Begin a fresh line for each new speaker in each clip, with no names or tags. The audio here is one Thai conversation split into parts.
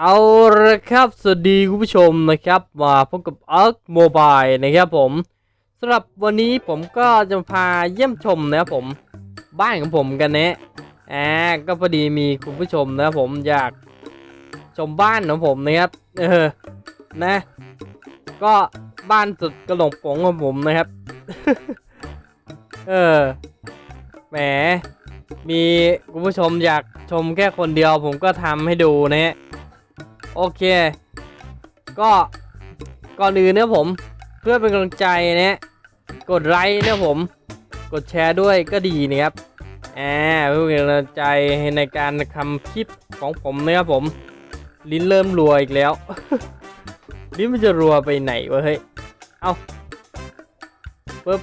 เอาละครับ สวัสดีคุณผู้ชมนะครับ มาพบกับ Ark Mobile นะครับผมสำหรับวันนี้ผมก็จะพาเยี่ยมชมนะครับผม บ้านของผมกันนะอ่าก็พอดีมีคุณผู้ชมนะครับผมอยากชมบ้านของผมนะครับเออนะ ก็บ้านสุดกระหลกป๋องของผมนะครับ เออแหมมีคุณผู้ชมอยากชมแค่คนเดียวผมก็ทำให้ดูนะฮะ โอเค ก็ก่อนอื่นเนี่ยผม เพื่อเป็นกำลังใจนะกดไลค์เนี่ยผม กดแชร์ด้วยก็ดีนะครับอ่าเพื่อเป็นกำลังใจในการทำคลิปของผมนะครับผม ลิ้นเริ่มรัวอีกแล้ว ลิ้นมันจะรัวไปไหนวะเฮ้ยเอาปึ๊บ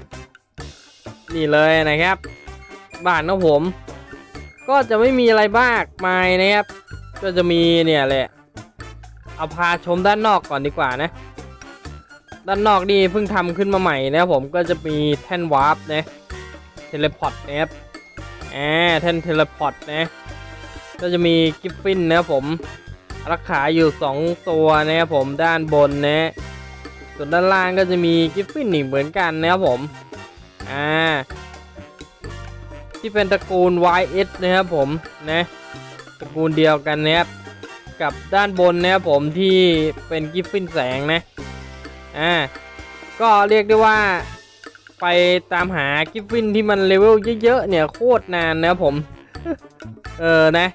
นี่เลยนะครับ บ้านของผม ก็จะไม่มีอะไรมากมายนะครับ ก็จะมีเนี่ยแหละ เอาพาชมด้านนอกก่อนดีกว่านะ ด้านนอกนี่เพิ่งทำขึ้นมาใหม่นะครับผมก็จะมีแท่นวาร์ปนะเทเลพอร์ตนะครับอ่าแท่นเทเลพอร์ตนะก็จะมีกิฟฟินนะครับผมรักขาอยู่ 2 ตัวนะครับผมด้านบนนะส่วนด้านล่างก็จะมีกิฟฟินอีกเหมือนกันนะครับผมอ่าที่เป็นตระกูล YS นะครับผมนะตระกูลเดียวกันนะครับ กับด้านบนนะครับผมที่เป็นกิฟฟินแสงนะอ่าก็เรียกได้ว่าไปตามหากิฟฟินที่มันเลเวลเยอะๆเนี่ยโคตรนานนะครับผม เออนะ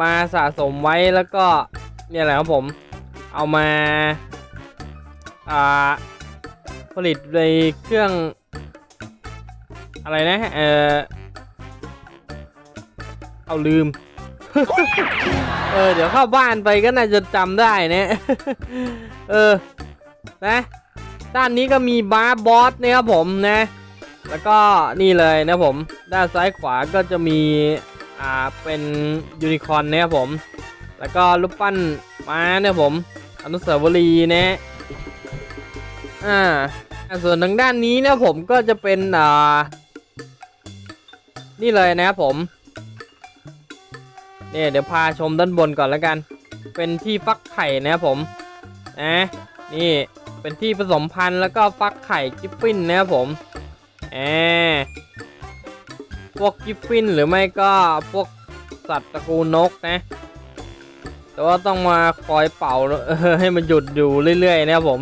มาสะสมไว้แล้วก็เนี่ยแหละครับผมเอามาอ่าผลิตในเครื่องอะไรนะเออเอาลืม เออ เดี๋ยวเข้าบ้านไปก็น่าจะจำได้นะ เออ นะ ด้านนี้ก็มีบาร์บอสนะครับผมนะ แล้วก็นี่เลยนะผม ด้านซ้ายขวาก็จะมี อ่า เป็นยูนิคอร์นนะครับผม แล้วก็รูปปั้นม้าเนี่ยผม อนุสาวรีย์นะ อ่า ส่วนทางด้านนี้นะผมก็จะเป็น อ่า นี่เลยนะครับผม เนี่ยเดี๋ยวพาชมด้านบนก่อนแล้วกัน เป็นที่ฟักไข่นะครับผมนะนี่เป็นที่ผสมพันธุ์แล้วก็ฟักไข่กิฟฟินนะครับผมแอพวกกิฟฟินหรือไม่ก็พวกสัตว์ตระกูลนกนะ แต่ว่าต้องมาคอยเป่าให้มันหยุดอยู่เรื่อยๆนะครับผม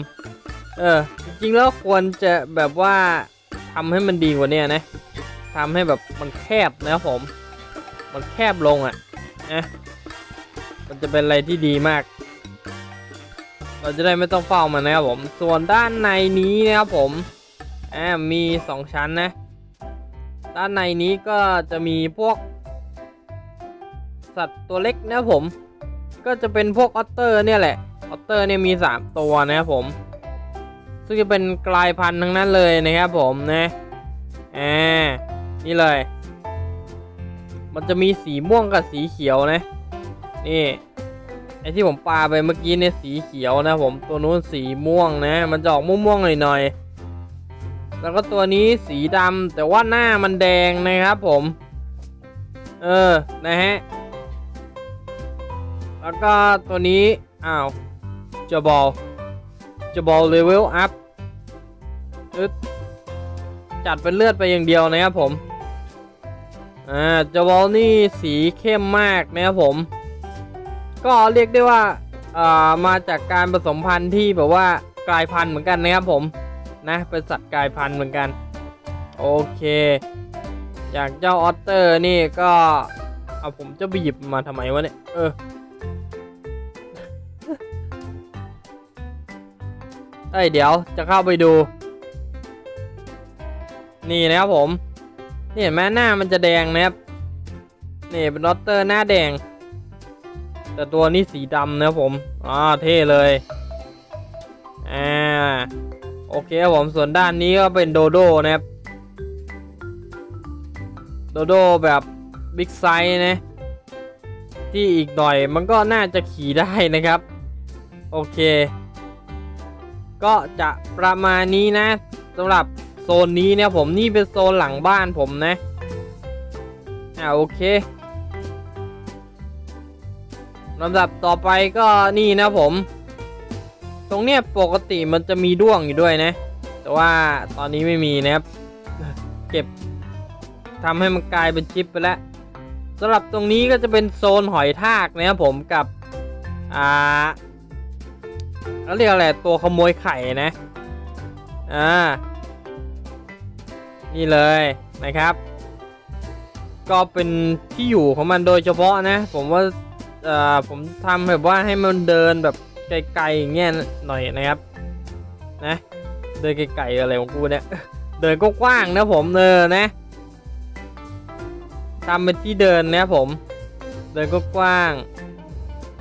เออ จริงๆแล้วควรจะแบบว่าทำให้มันดีกว่านี้นะทำให้แบบมันแคบนะครับผม มันแคบลงอะ นะมันจะเป็นอะไรที่ดีมาก เราจะได้ไม่ต้องเฝ้ามันนะครับผม ส่วนด้านในนี้นะครับผมอ่ามี 2 ชั้นนะ ด้านในนี้ก็จะมีพวก สัตว์ตัวเล็กนะครับผม ก็จะเป็นพวกออตเตอร์เนี่ยแหละ ออตเตอร์เนี่ยมี 3 ตัวนะครับผม ซึ่งจะเป็นกลายพันธุ์ทั้งนั้นเลยนะครับผมนะ อ่า นี่เลย มันจะมีสีม่วงกับสีเขียวนะ นี่ไอที่ผมปาไปเมื่อกี้เนี่ยสีเขียวนะ ผมตัวนู้นสีม่วงนะ มันจะออกม่วงๆหน่อยๆแล้วก็ตัวนี้สีดำแต่ว่าหน้ามันแดงนะครับผม เออนะฮะแล้วก็ตัวนี้อ้าวจะบอลจะบอลเลเวลอัพจัดเป็นเลือดไปอย่างเดียวนะครับผม อ่าจะบอลนี่สีเข้มมากนะครับผม ก็เรียกได้ว่าอ่ามาจากการผสมพันธุ์ที่แบบว่ากลายพันธุ์เหมือนกันนะครับผมนะเป็นสัตว์กลายพันธุ์เหมือนกัน โอเค จากเจ้าออตเตอร์นี่ก็เอาผมจะไปหยิบมาทำไมวะเนี่ยเออเอ้ยเดี๋ยวจะเข้าไปดู นี่นะครับผม นี่เห็นไหมหน้ามันจะแดงนะครับนี่เป็นออตเตอร์หน้าแดง แต่ตัวนี้สีดำนะผมอ่าเท่เลยอ่าโอเคครับผมส่วนด้านนี้ก็เป็นโดโดนะครับโดโดแบบบิ๊กไซส์นะที่อีกหน่อยมันก็น่าจะขี่ได้นะครับ โอเค ก็จะประมาณนี้นะสำหรับ โซนนี้เนี่ยผมนี่เป็นโซนหลังบ้านผมนะอ่าโอเคลำดับต่อไปก็นี่นะผม ตรงเนี้ยปกติมันจะมีด้วงอยู่ด้วยนะ แต่ว่าตอนนี้ไม่มีนะครับ เก็บทำให้มันกลายเป็นชิปไปแล้วสำหรับตรงนี้ก็จะเป็นโซนหอยทากนะครับผมกับอ่าเขาเรียกอะไรตัวขโมยไข่นะอ่า นี่เลยนะครับ ก็เป็นที่อยู่ของมันโดยเฉพาะนะ ผมว่าเอ่อผมทำแบบว่าให้มันเดินแบบไกลๆอย่างเงี้ยหน่อยนะครับ นะ เดินไกลๆอะไรของกูเนี่ยเดินก็กว้างๆนะผมเออนะทำเป็นที่เดินนะผม เดินก็กว้าง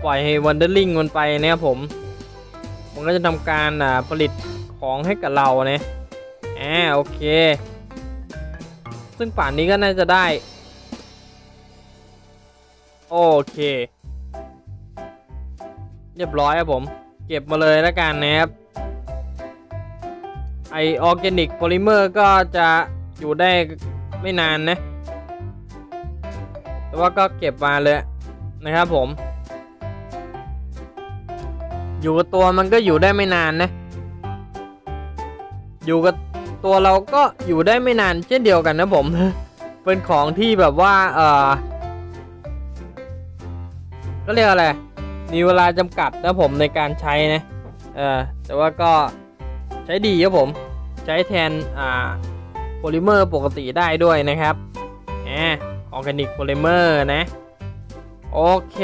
ปล่อยให้วันเดอร์ลิงมันไปนะครับผม มันก็จะทำการผลิตของให้กับเราเนะอ่าโอเค ซึ่งป่านนี้ก็น่าจะได้ โอเค เรียบร้อยครับผม เก็บมาเลยแล้วกันนะครับ ไอออร์แกนิกโพลิเมอร์ก็จะอยู่ได้ไม่นานนะ แต่ว่าก็เก็บมาเลยนะครับผม อยู่กับตัวมันก็อยู่ได้ไม่นานนะ อยู่กับ ตัวเราก็อยู่ได้ไม่นานเช่นเดียวกันนะผม เป็นของที่แบบว่าเออก็เรียกอะไร มีเวลาจำกัดนะผมในการใช้นะ เออแต่ว่าก็ใช้ดีครับผม ใช้แทนอ่าโพลิเมอร์ปกติได้ด้วยนะครับแหมออร์แกนิกโพลิเมอร์นะ โอเค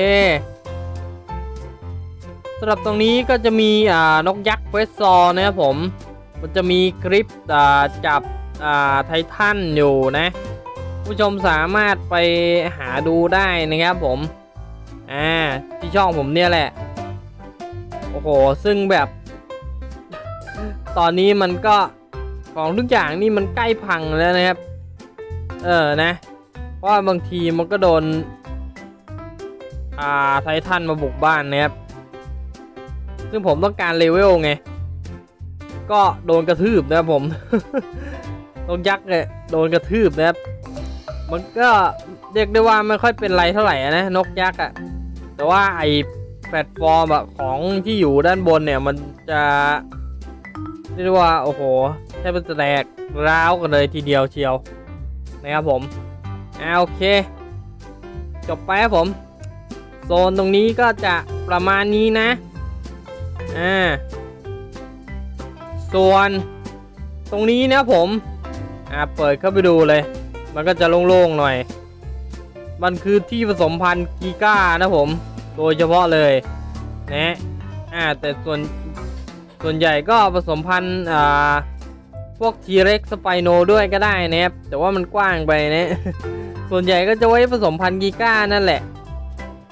สำหรับตรงนี้ก็จะมีอ่านกยักษ์เฟสซอร์นะครับผม มันจะมีคลิปจับไททันอยู่นะ ผู้ชมสามารถไปหาดูได้นะครับผม อ่า ที่ช่องผมเนี่ยแหละ โอ้โห ซึ่งแบบ ตอนนี้มันก็ของทุกอย่างนี่มันใกล้พังแล้วนะครับ เออนะ เพราะบางทีมันก็โดน อ่าไททันมาบุกบ้านนะครับ ซึ่งผมต้องการเลเวลไง ก็โดนกระทืบนะครับผมนกยักษ์เนี่ยโดนกระทืบนะครับ มันก็เรียกได้ว่าไม่ค่อยเป็นไรเท่าไหร่นะนกยักษ์อะแต่ว่าไอแพลตฟอร์มอะของที่อยู่ด้านบนเนี่ยมันจะเรียกว่าโอ้โหแทบจะแตกร้าวกันเลยทีเดียวเชียวนะครับผมอ่าโอเคจบไปครับผม โซนตรงนี้ก็จะประมาณนี้นะอ่า ส่วนตรงนี้นะผมอ่าเปิดเข้าไปดูเลย มันก็จะโล่งๆหน่อย มันคือที่ผสมพันธุ์กีก้านะผม โดยเฉพาะเลยนะอ่าแต่ส่วนส่วนใหญ่ก็ผสมพันธุ์อ่าพวกทีเร็กสไปโนด้วยก็ได้นะครับแต่ว่ามันกว้างไปนะส่วนใหญ่ก็จะไว้ผสมพันธุ์กีก้านั่นแหละ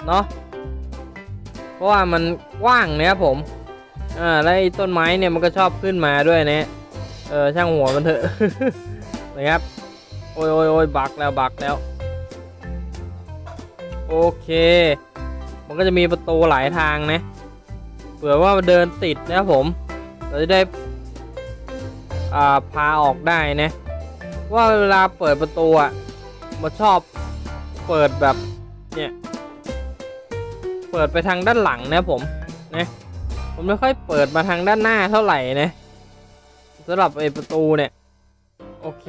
เนาะเพราะว่ามันกว้างนะครับผม อ่าแล้วไอ้ต้นไม้เนี่ยมันก็ชอบขึ้นมาด้วยนะเออช่างหัวมันเถอะนะครับโอ้ยโอ้ยโอ้ยบักแล้วบักแล้ว โอเค มันก็จะมีประตูหลายทางนะเผื่อว่าเดินติดนะผม เราจะได้อ่าพาออกได้นะว่าเวลาเปิดประตูอะมันชอบเปิดแบบเนี่ยเปิดไปทางด้านหลังนะผมนะ ผมไม่ค่อยเปิดมาทางด้านหน้าเท่าไหร่นะสำหรับไอประตูเนี่ย โอเค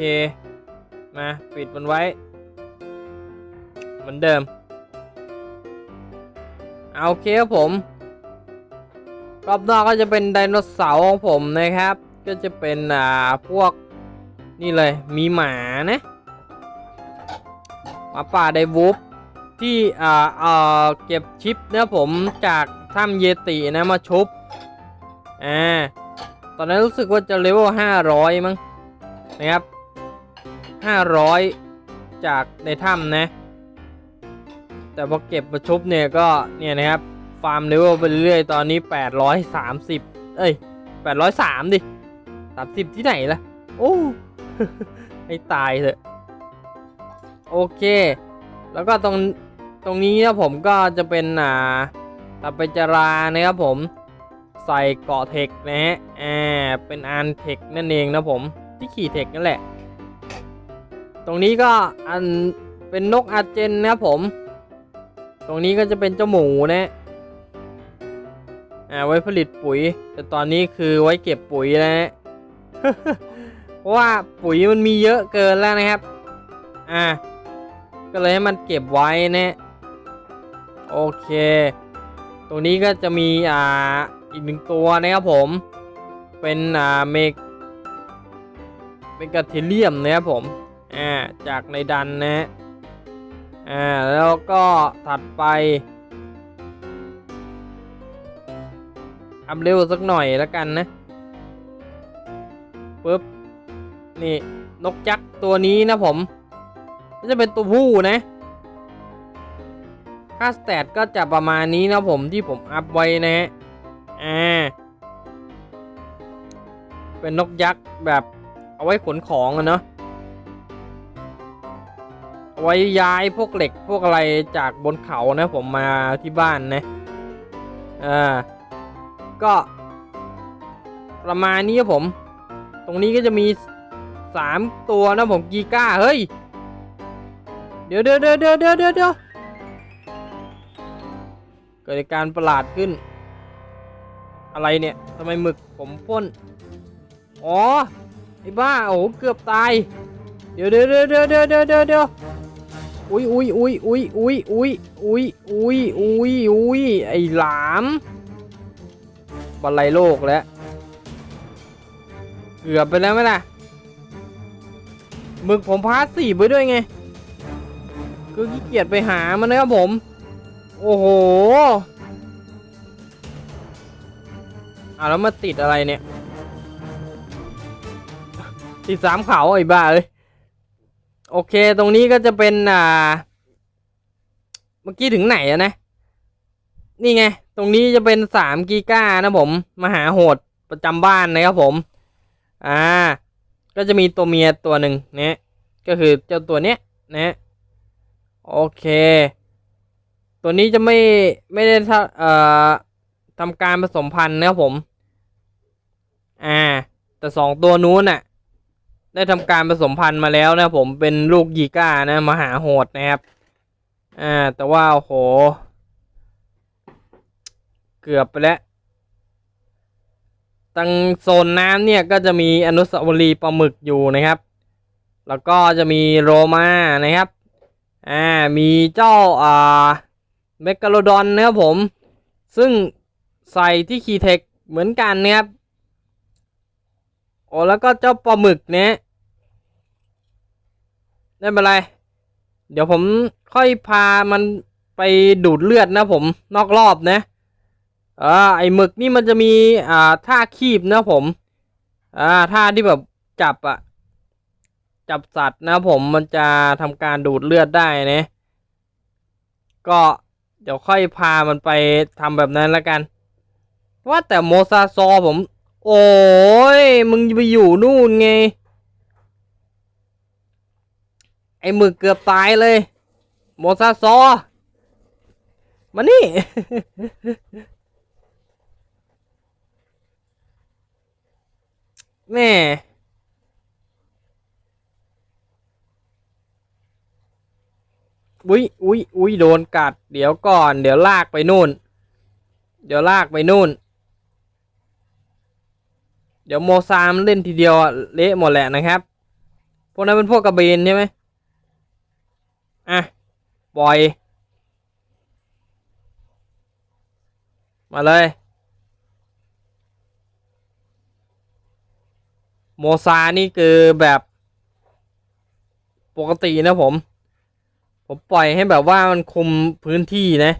มาปิดมันไว้ เหมือนเดิม เอาโอเคครับผม รอบนอกก็จะเป็นไดโนเสาร์ของผมนะครับ ก็จะเป็นอ่าพวกนี่เลยมีหมานะหมาป่าไดวูฟที่อ่าเอ่อเก็บชิปนะผมจากถ้ำเยตินะมาชุบ อ่า ตอนนั้นรู้สึกว่าจะเลเวล500มั้งนะครับ500จากในถ้ำนะ แต่พอเก็บมาชุบเนี่ยก็เนี่ยนะครับ ฟาร์มเลเวลไปเรื่อยตอนนี้830เอ้ย803ดิ30ที่ไหนล่ะ โอ้ให้ตายเถอะ โอเค แล้วก็ตรงตรงนี้นะผมก็จะเป็นอ่าตับไปจรานะครับผม ใส่เกาะเทคนะฮะ อ่า เป็นอันเทคนั่นเองนะผม ที่ขี่เทคนั่นแหละ ตรงนี้ก็อันเป็นนกอาเจนนะผม ตรงนี้ก็จะเป็นเจ้าหมูนะอ่า ไว้ผลิตปุ๋ย แต่ตอนนี้คือไว้เก็บปุ๋ยแล้วนะเพราะว่าปุ๋ยมันมีเยอะเกินแล้วนะครับ อ่า ก็เลยให้มันเก็บไว้นะ โอเค ตรงนี้ก็จะมีอ่า อีกหนึ่งตัวนะครับผม เป็นอ่าเมกเป็นกาเทเลียมนะครับผมอ่าจากในดันนะอ่าแล้วก็ถัดไปอัพเร็วสักหน่อยแล้วกันนะปึ๊บนี่นกยักษ์ตัวนี้นะผมก็จะเป็นตัวผู้นะค่าสแตทก็จะประมาณนี้นะผมที่ผมอัพไว้นะฮะ อ่าเป็นนกยักษ์แบบเอาไว้ขนของอะเนาะเอาไว้ย้ายพวกเหล็กพวกอะไรจากบนเขานะผมมาที่บ้านนะอ่าก็ประมาณนี้ครับผม ตรงนี้ก็จะมีสามตัวนะผมกีก้า เฮ้ย เดี๋ยวเดี๋ยวเดี๋ยวเดี๋ยวเดี๋ยวเดี๋ยวเกิดการประหลาดขึ้น อะไรเนี่ยทำไมหมึกผมพ่นอ๋อไอ้บ้าโอ้โหเกือบตาย เดี๋ยวเดี๋ยวเดี๋ยวเดี๋ยวเดี๋ยวเดี๋ยวเดี๋ยวเดี๋ยวอุ้ยอุ้ยอุ้ยอุ้ยอุ้ยอุ้ยอุ้ยอุ้ยอุ้ยอุ้ยไอ้หลามบันไลโลกแล้วเกือบไปแล้วไหมล่ะหมึกผมพาสสีไปด้วยไงคือขี้เกียจไปหามันนะครับผม โอ้โห อ่าแล้วมาติดอะไรเนี่ย ติดสามเขาไอ้บ้าเอ้ยโอเคตรงนี้ก็จะเป็นอ่า เมื่อกี้ถึงไหนอะนะ นี่ไง ตรงนี้จะเป็นสามกีก้านะผม มหาโหดประจำบ้านนะครับผม อ่า ก็จะมีตัวเมียตัวหนึ่งเนี่ยก็คือเจ้าตัวเนี้ยนะโอเค ตัวนี้จะไม่ไม่ได้ทำเอ่อทำการผสมพันธุ์นะครับผม แต่สองตัวนู้นน่ะ ได้ทำการผสมพันธุ์มาแล้วนะผมเป็นลูกยีก้านะมหาโหดนะครับ อ่า แต่ว่าโอ้โห เกือบไปแล้วตังโซนน้ำเนี่ยก็จะมีอนุสาวรีย์ปลาหมึกอยู่นะครับ แล้วก็จะมีโรมานะครับ อ่า มีเจ้าอ่าเมกาโลดอนนะครับผม ซึ่งใส่ที่คีเทคเหมือนกันนะครับ โอ้แล้วก็เจ้าปลาหมึกเนี่ยไม่เป็นไร เดี๋ยวผมค่อยพามันไปดูดเลือดนะผมนอกรอบนะอ่าไอหมึกนี่มันจะมีอ่าท่าคีบนะผมอ่าท่าที่แบบจับอะจับสัตว์นะผมมันจะทำการดูดเลือดได้นะก็เดี๋ยวค่อยพามันไปทำแบบนั้นแล้วกัน ว่าแต่โมซาซอผม โอ้ย มึงไปอยู่นู่นไง ไอหมึกเกือบตายเลยโมซาซอ มานี่ แม่อุ้ยอุ้ยอุ้ยโดนกัด เดี๋ยวก่อน เดี๋ยวลากไปนู่น เดี๋ยวลากไปนู่น ดี๋ยวโมซามนเล่นทีเดียวเละหมดแหละนะครับ พวกนั้นเป็นพวกกระเบนใช่ไหมอะปล่อย มาเลย โมซานี่คือแบบปกตินะผม ผมปล่อยให้แบบว่ามันคุมพื้นที่นะ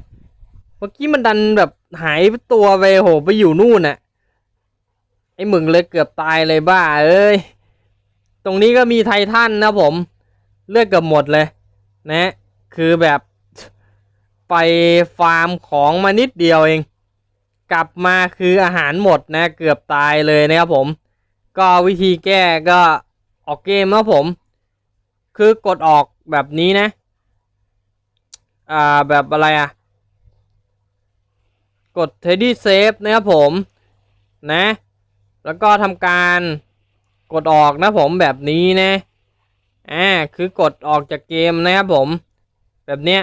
เมื่อกี้มันดันแบบหายตัวไปโหไปอยู่นู่นน่ะ อ้หมึงเลยเกือบตายเลยบ้าเอ้ย ตรงนี้ก็มีไททันนะผม เลือกเกือบหมดเลย นะ คือแบบไปฟาร์มของมานิดเดียวเอง กลับมาคืออาหารหมดนะ เกือบตายเลยนะครับผม ก็วิธีแก้ก็ออกเกมนะผม คือกดออกแบบนี้นะ อ่าแบบอะไรอะ กด Teddy Save นะครับผม นะ แล้วก็ทำการกดออกนะผมแบบนี้นะอ่าคือกดออกจากเกมนะครับผม แบบเนี้ย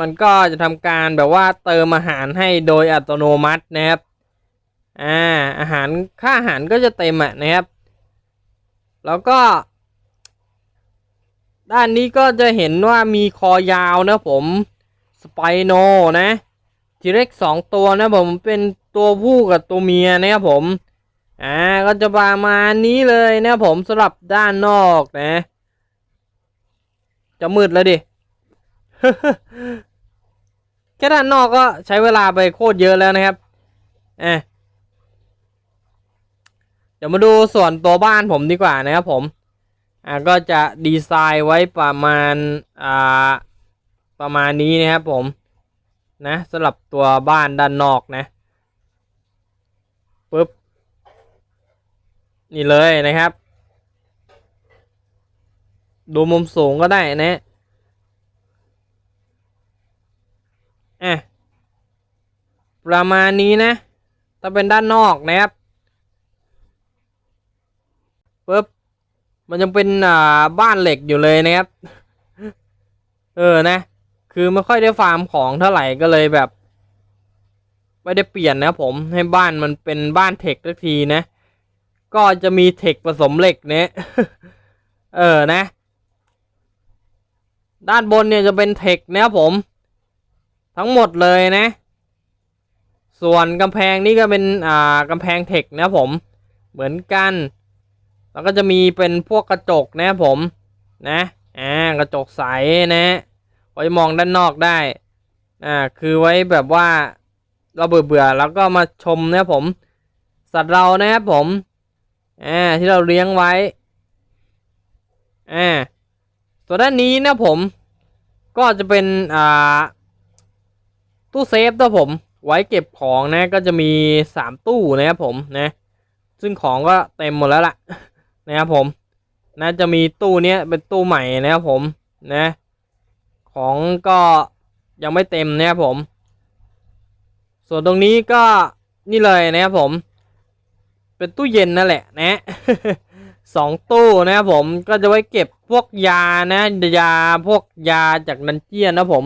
มันก็จะทำการแบบว่าเติมอาหารให้โดยอัตโนมัตินะครับอ่าอาหารค่าอาหารก็จะเต็มอะนะครับ แล้วก็ ด้านนี้ก็จะเห็นว่ามีคอยาวนะผมสไปโนนะทีเร็กสองตัวนะผมเป็นตัวผู้กับตัวเมียนะครับผม อ่าก็จะประมาณนี้เลยนะผมสำหรับด้านนอกนะ จะมืดแล้วดิแค่ด้านนอกก็ใช้เวลาไปโคตรเยอะแล้วนะครับอะเดี๋ยวมาดูส่วนตัวบ้านผมดีกว่านะครับผมอ่าก็จะดีไซน์ไว้ประมาณอ่าประมาณนี้นะครับผมนะสำหรับตัวบ้านด้านนอกนะปึ๊บ นี่เลยนะครับ ดูมุมสูงก็ได้นะอะประมาณนี้นะ ถ้าเป็นด้านนอกนะครับปึ๊บมันยังเป็นอ่าบ้านเหล็กอยู่เลยนะครับ เออนะ คือไม่ค่อยได้ฟาร์มของเท่าไหร่ก็เลยแบบ ไม่ได้เปลี่ยนนะผมให้บ้านมันเป็นบ้านเทคสักทีนะ ก็จะมีเทคผสมเหล็กเนี่ยเออนะ ด้านบนเนี่ยจะเป็นเทคนะครับผม ทั้งหมดเลยนะ ส่วนกำแพงนี่ก็เป็นอ่ากำแพงเทคนะครับผม เหมือนกัน แล้วก็จะมีเป็นพวกกระจกนะครับผม นะอ่ากระจกใสนะ ไว้มองด้านนอกได้อ่าคือไว้แบบว่าเราเบื่อเบื่อแล้วก็มาชมนะครับผม สัตว์เรานะครับผม อ่าที่เราเลี้ยงไว้อ่าส่วนด้านนี้นะผม ก็จะเป็นอ่าตู้เซฟนะผม ไว้เก็บของนะ ก็จะมีสามตู้นะครับผมนะ ซึ่งของก็เต็มหมดแล้วล่ะนะครับผมน่าจะมีตู้เนี้ยเป็นตู้ใหม่นะครับผมนะ ของก็ยังไม่เต็มนะครับผม ส่วนตรงนี้ก็นี่เลยนะครับผม เป็นตู้เย็นนั่นแหละนะสองตู้นะครับผมก็จะไว้เก็บพวกยานะยาพวกยาจากนันเจียนนะผม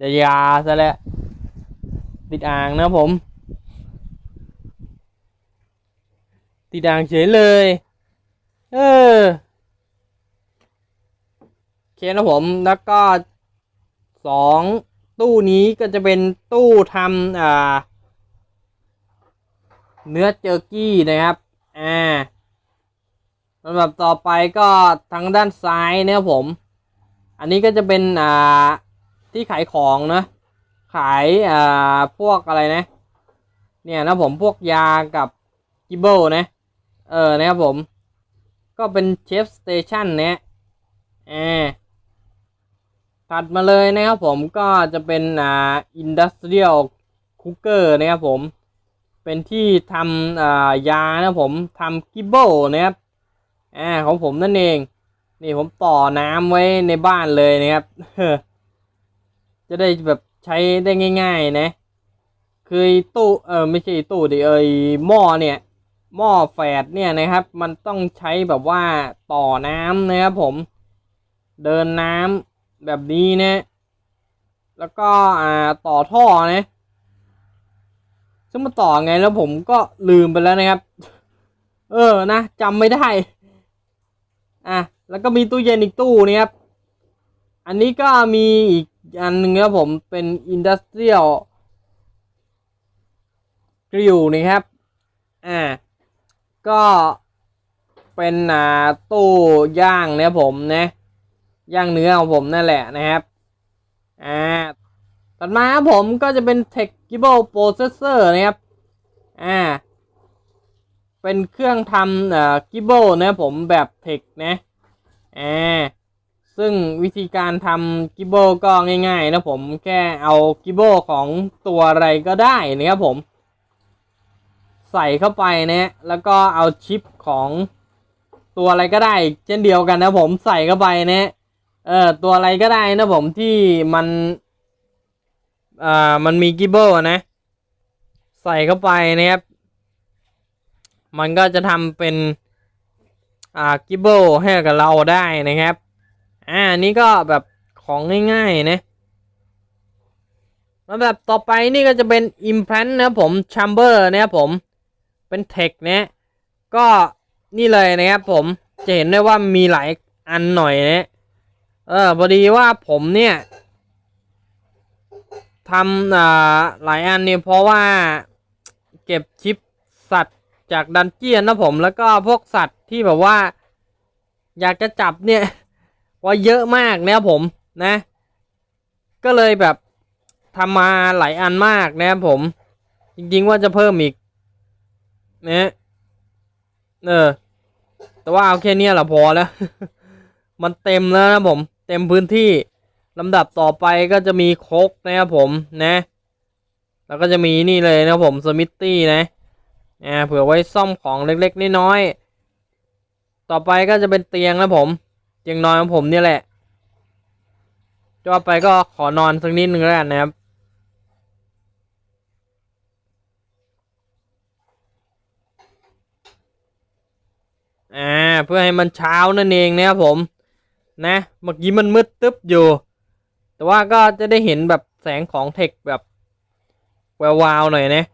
ยวยาซะแล้วติดอ่างนะผม ติดอ่างเฉยเลย เออโอเคนะผมแล้วก็สองตู้นี้ก็จะเป็นตู้ทำอ่า เนื้อเจอร์กี้นะครับอ่าลำดับต่อไปก็ทางด้านซ้ายนะครับผม อันนี้ก็จะเป็นอ่าที่ขายของนะ ขายอ่าพวกอะไรนะ เนี่ยนะผมพวกยากับกิเบิลนะ เออนะครับผม ก็เป็นเชฟสเตชันเนี่ยอ่าถัดมาเลยนะครับผมก็จะเป็นอ่าอินดัสเทรียลคุกเกอร์นะครับผม เป็นที่ทำยานะผมทำกิบเบิลนะครับอ่าของผมนั่นเอง นี่ผมต่อน้ำไว้ในบ้านเลยนะครับ จะได้แบบใช้ได้ง่าย ๆ นะ คือตู้เออไม่ใช่ตู้ดิเอยหม้อเนี่ยหม้อแฝดเนี่ยนะครับ มันต้องใช้แบบว่าต่อน้ำนะครับผม เดินน้ำแบบนี้นะ แล้วก็อ่าต่อท่อนะ ซึ่งมาต่อไงแล้วผมก็ลืมไปแล้วนะครับ เออนะจำไม่ได้อะแล้วก็มีตู้เย็นอีกตู้นี่ครับ อันนี้ก็มีอีกอันหนึ่งครับผมเป็นอินดัสเทรียลกริลนะครับอ่าก็เป็นอ่าตู้ย่างนะครับผมนะย่างเนื้อของผมนั่นแหละนะครับอ่า ถัดมาครับผมก็จะเป็น Tech i b l e Processor นะครับ อ่า เป็นเครื่องทำเอ่อ g i b l e นะครับผมแบบ Tech นะ อ่า ซึ่งวิธีการทำ g i b l e ก็ง่ายๆนะผมแค่เอา g i b l e ของตัวอะไรก็ได้นะครับผม ใส่เข้าไปนะแล้วก็เอาชิปของตัวอะไรก็ได้ เช่นเดียวกันนะผมใส่เข้าไปนะเออตัวอะไรก็ได้นะผมที่มัน อ่ามันมีกิบเบิลนะ ใส่เข้าไปนะครับ มันก็จะทำเป็นอ่ากิบเบิลให้กับเราได้นะครับอ่าอันนี้ก็แบบของง่ายๆนะลำดับบต่อไปนี่ก็จะเป็น implant นะครับผม chamber นะครับผมเป็น tech นะก็นี่เลยนะครับผมจะเห็นได้ว่ามีหลายอันหน่อยนะเออพอดีว่าผมเนี่ย ทำอ่าหลายอันเนี่ยเพราะว่าเก็บชิปสัตว์จากดันเจียนนะผมแล้วก็พวกสัตว์ที่แบบว่า อยากจะจับเนี่ยว่าเยอะมากนะผมนะ ก็เลยแบบทำมาหลายอันมากนะผม จริงๆว่าจะเพิ่มอีกนะเออแต่ว่าเอาแค่เนี้ยแหละพอแล้ว มันเต็มแล้วนะผม เต็มพื้นที่ ลำดับต่อไปก็จะมีโคกนะครับผมนะ แล้วก็จะมีนี่เลยนะครับผมสมิธตี้นะอ่าเผื่อไว้ซ่อมของเล็กๆน้อยๆต่อไปก็จะเป็นเตียงนะผมเตียงนอนของผมเนี่ยแหละจะไปก็ขอนอนสักนิดนึงแล้วกันนะครับอ่าเพื่อให้มันเช้านั่นเองนะครับผม นะเมื่อกี้มันมืดตึ๊บอยู่ แต่ว่าก็จะได้เห็นแบบแสงของเทคแบบแวววาวหน่อยนะ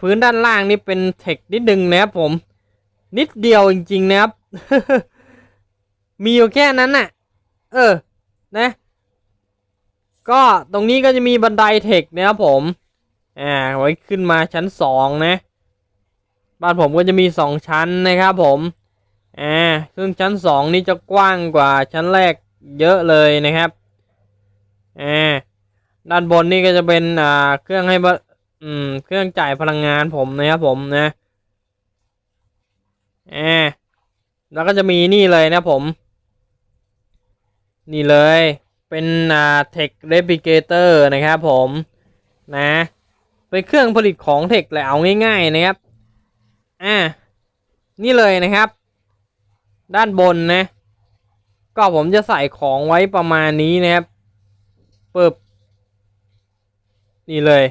พื้นด้านล่างนี่เป็นเทคนิดนึงนะครับผม นิดเดียวจริงๆนะครับ มีอยู่แค่นั้นน่ะ เออ นะ ก็ตรงนี้ก็จะมีบันไดเทคนะครับผม อ่า ไว้ขึ้นมาชั้นสองนะ บ้านผมก็จะมีสองชั้นนะครับผม อ่า ซึ่งชั้นสองนี่จะกว้างกว่าชั้นแรกเยอะเลยนะครับ อ่าด้านบนนี่ก็จะเป็นอ่าเครื่องให้บอืมเครื่องจ่ายพลังงานผมนะครับผมนะอ่าแล้วก็จะมีนี่เลยนะผม นี่เลยเป็นอ่า Tech Replicator นะครับผมนะเป็นเครื่องผลิตของเทคแหละเอาง่ายๆนะครับอ่านี่เลยนะครับ ด้านบนนะ ก็ผมจะใส่ของไว้ประมาณนี้นะครับ ปึ๊บนี่เลย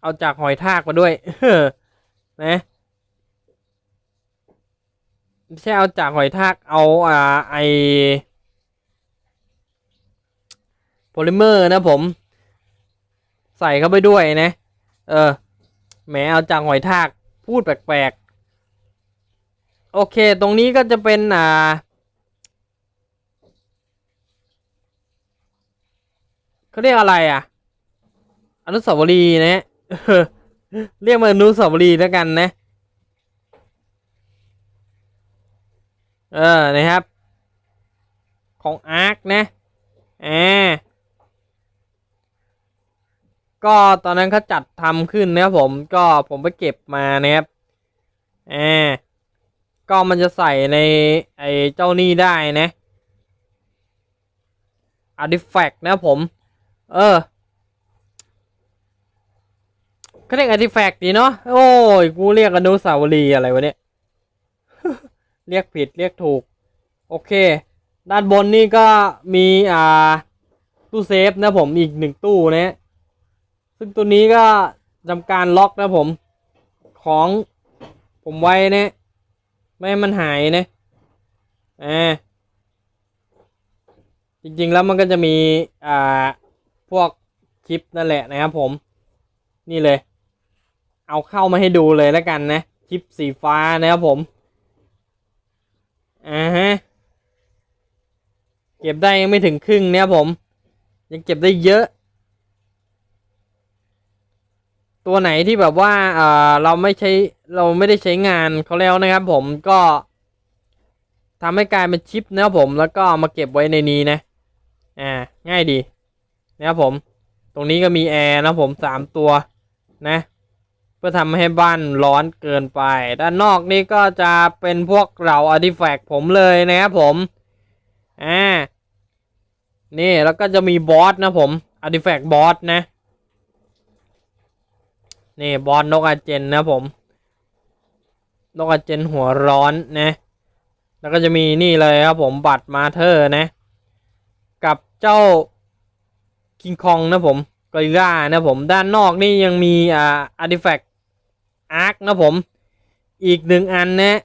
เอาจากหอยทากมาด้วยนะไม่ใช่เอาจากหอยทากเอาอ่าไอโพลิเมอร์นะผม ใส่เข้าไปด้วยนะ เออแหมเอาจากหอยทากพูดแปลกๆ โอเค ตรงนี้ก็จะเป็นอ่า เขาเรียกอะไรอะ อนุสาวรีย์นะเรียกมันอนุสาวรีย์แล้วกันนะ เออ นะครับ ของอาร์คนะอ่าก็ตอนนั้นเขาจัดทำขึ้นนะครับผมก็ผมไปเก็บมานะครับอ่าก็มันจะใส่ในไอ้เจ้านี่ได้นะ artifact นะครับผม เออเขาเรียก artifact ดีเนาะ โอ้ย กูเรียกอนุสาวรีย์อะไรวะเนี่ย เรียกผิดเรียกถูก โอเค ด้านบนนี่ก็มีอ่า ตู้เซฟนะผมอีกหนึ่งตู้นะซึ่งตัวนี้ก็ทำการล็อกนะผม ของผมไว้นะไม่ให้มันหายนะอ่าจริงๆแล้วมันก็จะมีอ่า พวกชิปนั่นแหละนะครับผม นี่เลย เอาเข้ามาให้ดูเลยแล้วกันนะชิปสีฟ้านะครับผมอ่าฮะเก็บได้ยังไม่ถึงครึ่งนะครับผม ยังเก็บได้เยอะ ตัวไหนที่แบบว่าเออเราไม่ใช้เราไม่ได้ใช้งานเขาแล้วนะครับ ผมก็ทำให้กลายเป็นชิปนะครับผมแล้วก็มาเก็บไว้ในนี้นะ อ่า ง่ายดี นะครับผม ตรงนี้ก็มีแอร์นะผมสามตัวนะ เพื่อทำให้บ้านร้อนเกินไป ด้านนอกนี่ก็จะเป็นพวกเราอาร์ติแฟกต์ผมเลยนะครับผมอ่านี่แล้วก็จะมีบอสนะผมอาร์ติแฟกต์บอสนะนี่บอสนกอาเจนนะผมนกอาเจนหัวร้อนนะแล้วก็จะมีนี่เลยครับผมบัตรมาเธอร์นะ กับเจ้า คิงคองนะผมกอริล่านะผมด้านนอกนี่ยังมีอ่าอาร์ติแฟกต์อาร์คนะผมอีกหนึ่งอันนะ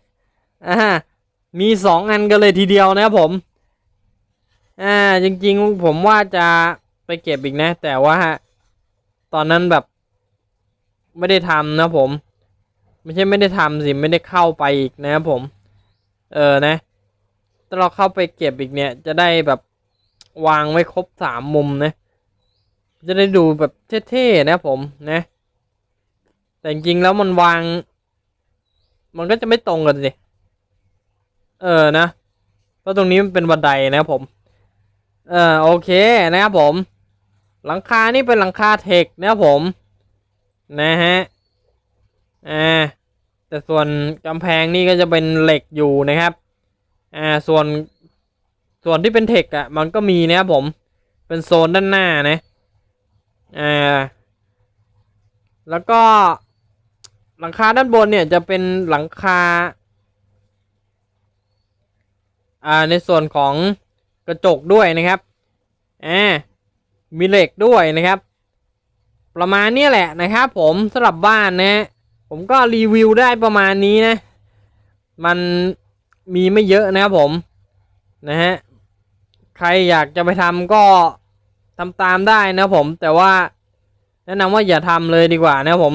อ่ามีสองอันกันเลยทีเดียวนะครับผมอ่าจริงๆผมว่าจะไปเก็บอีกนะ แต่ว่าตอนนั้นแบบไม่ได้ทำนะผม ไม่ใช่ไม่ได้ทำสิไม่ได้เข้าไปอีกนะครับผม เออนะถ้าเราเข้าไปเก็บอีกเนี่ย จะได้แบบวางไว้ครบสามมุมนะ จะได้ดูแบบเท่ๆนะผมนะ แต่จริงๆแล้วมันวาง มันก็จะไม่ตรงกันสิ เออนะ เพราะตรงนี้มันเป็นบันไดนะผม เออโอเคนะครับผม หลังคานี่เป็นหลังคาเทคนะครับผม นะฮะ อ่า แต่ส่วนกำแพงนี่ก็จะเป็นเหล็กอยู่นะครับ อ่า ส่วน ส่วนที่เป็นเทคอะ่ะ มันก็มีนะครับผม เป็นโซนด้านหน้านะ อแล้วก็หลังคาด้านบนเนี่ยจะเป็นหลังคา อ่าในส่วนของกระจกด้วยนะครับอ่ามีเหล็กด้วยนะครับ ประมาณนี้แหละนะครับผมสำหรับบ้านนะผมก็รีวิวได้ประมาณนี้นะ มันมีไม่เยอะนะครับผมนะฮะใครอยากจะไปทำก็ ทำตามได้นะผม แต่ว่า แนะนำว่าอย่าทำเลยดีกว่านะผม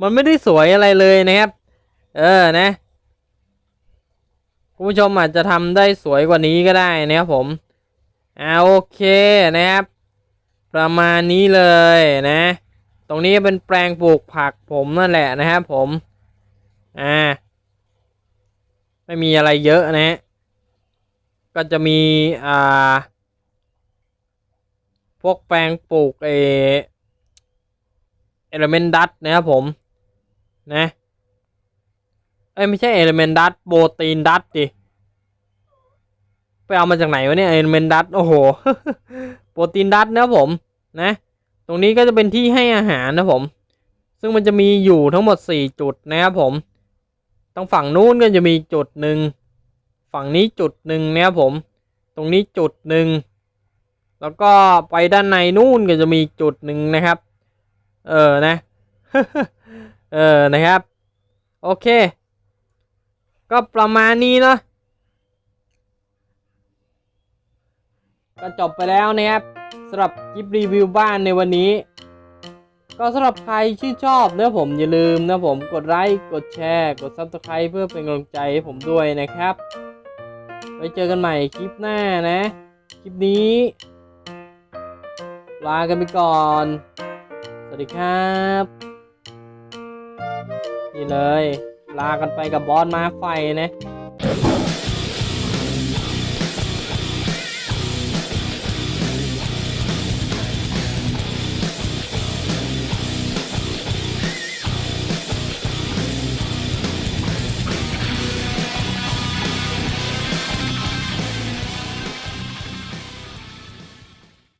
มันไม่ได้สวยอะไรเลยนะครับ เออนะคุณผู้ชมอาจจะทำได้สวยกว่านี้ก็ได้นะครับผมอ่าโอเคนะครับ ประมาณนี้เลยนะ ตรงนี้เป็นแปลงปลูกผักผมนั่นแหละนะครับผม อ่า ไม่มีอะไรเยอะนะ ก็จะมีอ่า พวกแปลงปลูกเอเอลเมนดัตนะครับผม นะเอ้ยไม่ใช่เอลเมนดัตโบตีนดัตดิไปเอามาจากไหนวะเนี่ยเอลเมนดัตโอ้โหโปรตีนดัตนะครับผมนะ ตรงนี้ก็จะเป็นที่ให้อาหารนะผม ซึ่งมันจะมีอยู่ทั้งหมด 4 จุดนะครับผมตรงฝั่งนู้นก็จะมีจุดหนึ่งฝั่งนี้จุดหนึ่งนะครับผม ตรงนี้จุดหนึ่ง แล้วก็ไปด้านในนู่นก็จะมีจุดหนึ่งนะครับ เออนะ เออนะครับ โอเค ก็ประมาณนี้เนาะก็จบไปแล้วนะครับสำหรับคลิปรีวิวบ้านในวันนี้ ก็สำหรับใครชื่นชอบนะผมอย่าลืมนะผมกดไลค์กดแชร์กด Subscribe เพื่อเป็นกำลังใจให้ผมด้วยนะครับ ไว้เจอกันใหม่คลิปหน้านะ คลิปนี้ ลากันไปก่อน สวัสดีครับ นี่เลย ลากันไปกับบอสมาไฟนะ